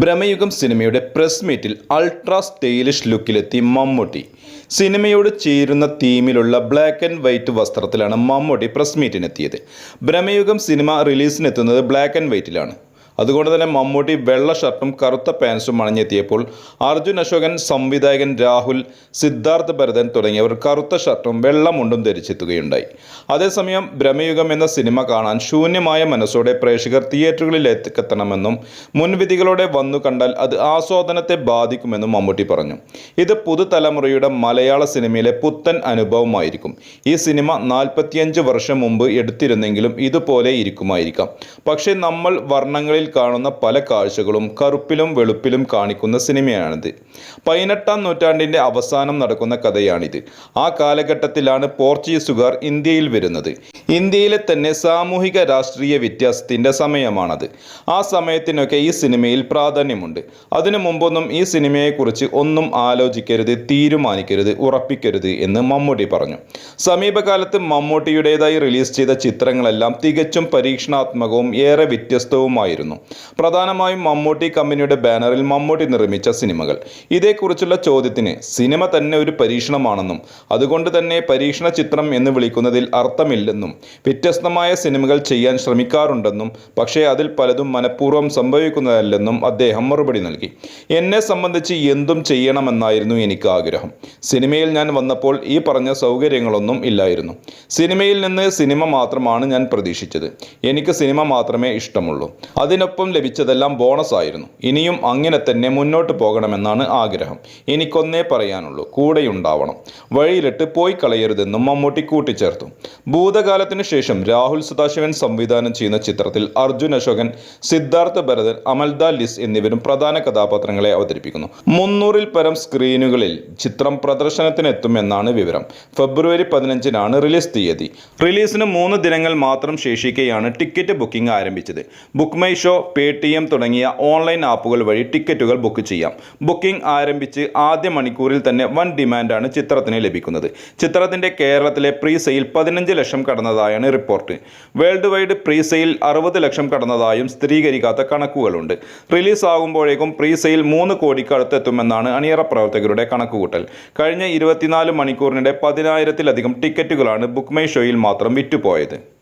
ഭ്രമയുഗം സിനിമയുടെ പ്രസ് മീറ്റിൽ ultra stylish ലുക്കിലെത്തി മമ്മൂട്ടി. സിനിമയോട് ചേരുന്ന തീമിലുള്ള ബ്ലാക്ക് ആൻഡ് വൈറ്റ് വസ്ത്രത്തിലാണ് മമ്മൂട്ടി പ്രസ് മീറ്റിനെത്തിയത്. ഭ്രമയുഗം സിനിമ റിലീസിനെത്തുന്നത് ബ്ലാക്ക് ആൻഡ് വൈറ്റിലാണ് അതുകൊണ്ട് തന്നെ മമ്മൂട്ടി വെള്ള ഷർട്ടും കറുത്ത പാൻസും അണിഞ്ഞെത്തിയപ്പോൾ അർജുൻ അശോകൻ സംവിധായകൻ രാഹുൽ സിദ്ധാർത്ഥ് ഭരതൻ തുടങ്ങിയവർ കറുത്ത ഷർട്ടും വെള്ളമുണ്ടും ധരിച്ചെത്തുകയുണ്ടായി. അതേസമയം ഭ്രമയുഗം എന്ന സിനിമ കാണാൻ ശൂന്യമായ മനസ്സോടെ പ്രേക്ഷകർ തിയേറ്ററുകളിൽ എത്തിക്കെത്തണമെന്നും മുൻവിധികളോടെ വന്നു കണ്ടാൽ അത് ആസ്വാദനത്തെ ബാധിക്കുമെന്നും മമ്മൂട്ടി പറഞ്ഞു. ഇത് പുതുതലമുറയുടെ മലയാള സിനിമയിലെ പുത്തൻ അനുഭവമായിരിക്കും. ഈ സിനിമ നാൽപ്പത്തിയഞ്ച് വർഷം മുമ്പ് എടുത്തിരുന്നെങ്കിലും ഇതുപോലെ ഇരിക്കുമായിരിക്കാം. പക്ഷേ നമ്മൾ വർണങ്ങളിൽ കാണുന്ന പല കാഴ്ചകളും കറുപ്പിലും വെളുപ്പിലും കാണിക്കുന്ന സിനിമയാണിത്. പതിനെട്ടാം നൂറ്റാണ്ടിന്റെ അവസാനം നടക്കുന്ന കഥയാണിത്. ആ കാലഘട്ടത്തിലാണ് പോർച്ചുഗീസുകാർ ഇന്ത്യയിൽ വരുന്നത്. ഇന്ത്യയിലെ തന്നെ സാമൂഹിക രാഷ്ട്രീയ വ്യത്യാസത്തിന്റെ സമയമാണത്. ആ സമയത്തിനൊക്കെ ഈ സിനിമയിൽ പ്രാധാന്യമുണ്ട്. അതിനു മുമ്പൊന്നും ഈ സിനിമയെക്കുറിച്ച് ഒന്നും ആലോചിക്കരുത് തീരുമാനിക്കരുത് ഉറപ്പിക്കരുത് എന്ന് മമ്മൂട്ടി പറഞ്ഞു. സമീപകാലത്ത് മമ്മൂട്ടിയുടേതായി റിലീസ് ചെയ്ത ചിത്രങ്ങളെല്ലാം തികച്ചും പരീക്ഷണാത്മകവും ഏറെ വ്യത്യസ്തവുമായിരുന്നു. പ്രധാനമായും മമ്മൂട്ടി കമ്പനിയുടെ ബാനറിൽ മമ്മൂട്ടി നിർമ്മിച്ച സിനിമകൾ. ഇതേക്കുറിച്ചുള്ള ചോദ്യത്തിന് സിനിമ തന്നെ ഒരു പരീക്ഷണമാണെന്നും അതുകൊണ്ട് തന്നെ പരീക്ഷണ ചിത്രം എന്ന് വിളിക്കുന്നതിൽ അർത്ഥമില്ലെന്നും വ്യത്യസ്തമായ സിനിമകൾ ചെയ്യാൻ ശ്രമിക്കാറുണ്ടെന്നും പക്ഷേ അതിൽ പലതും മനഃപൂർവം സംഭവിക്കുന്നതല്ലെന്നും അദ്ദേഹം മറുപടി നൽകി. എന്നെ സംബന്ധിച്ച് എന്തും ചെയ്യണമെന്നായിരുന്നു എനിക്ക് ആഗ്രഹം. സിനിമയിൽ ഞാൻ വന്നപ്പോൾ ഈ പറഞ്ഞ സൗകര്യങ്ങളൊന്നും ഇല്ലായിരുന്നു. സിനിമയിൽ നിന്ന് സിനിമ മാത്രമാണ് ഞാൻ പ്രതീക്ഷിച്ചത്. എനിക്ക് സിനിമ മാത്രമേ ഇഷ്ടമുള്ളൂ. അതിനൊപ്പം ലഭിച്ചതെല്ലാം ബോണസായിരുന്നു. ഇനിയും അങ്ങനെ തന്നെ മുന്നോട്ട് പോകണമെന്നാണ് ആഗ്രഹം. എനിക്കൊന്നേ പറയാനുള്ളൂ കൂടെയുണ്ടാവണം. വഴിയിലിട്ട് പോയി കളയരുതെന്നും മമ്മൂട്ടി കൂട്ടിച്ചേർത്തു. ഭൂതകാലത്തിനു ശേഷം രാഹുൽ സദാശിവൻ സംവിധാനം ചെയ്യുന്ന ചിത്രത്തിൽ അർജുൻ അശോകൻ സിദ്ധാർത്ഥ ഭരതൻ അമൽദ ലിസ് എന്നിവരും പ്രധാന കഥാപാത്രങ്ങളെ അവതരിപ്പിക്കുന്നു. മുന്നൂറിൽ പരം സ്ക്രീനുകളിൽ ചിത്രം പ്രദർശനത്തിനെത്തുമെന്നാണ് വിവരം. ഫെബ്രുവരി പതിനഞ്ചിനാണ് റിലീസ് തീയതി. റിലീസിന് മൂന്ന് ദിനങ്ങൾ മാത്രം ശേഷിക്കെയാണ് ടിക്കറ്റ് ബുക്കിംഗ് ആരംഭിച്ചത്. Book my show Paytm തുടങ്ങിയ ഓൺലൈൻ ആപ്പുകൾ വഴി ടിക്കറ്റുകൾ ബുക്ക് ചെയ്യാം. ബുക്കിംഗ് ആരംഭിച്ച് ആദ്യ മണിക്കൂറിൽ തന്നെ വൻ ഡിമാൻഡാണ് ചിത്രത്തിന് ലഭിക്കുന്നത്. ചിത്രത്തിന്റെ കേരളത്തിലെ പ്രീ സെയിൽ പതിനഞ്ച് ലക്ഷം കടന്നതായാണ് report world wide pre sale അറുപത് ലക്ഷം കടന്നതായും സ്ഥിരീകരിക്കാത്ത കണക്കുകളുണ്ട്. റിലീസ് ആകുമ്പോഴേക്കും പ്രീ സെയിൽ മൂന്ന് കോടിക്കടുത്തെത്തുമെന്നാണ് അണിയറ പ്രവർത്തകരുടെ കണക്കുകൂട്ടൽ. കഴിഞ്ഞ ഇരുപത്തിനാല് മണിക്കൂറിനിടെ പതിനായിരത്തിലധികം ടിക്കറ്റുകളാണ് ബുക്ക് മൈ ഷോയിൽ മാത്രം വിറ്റുപോയത്.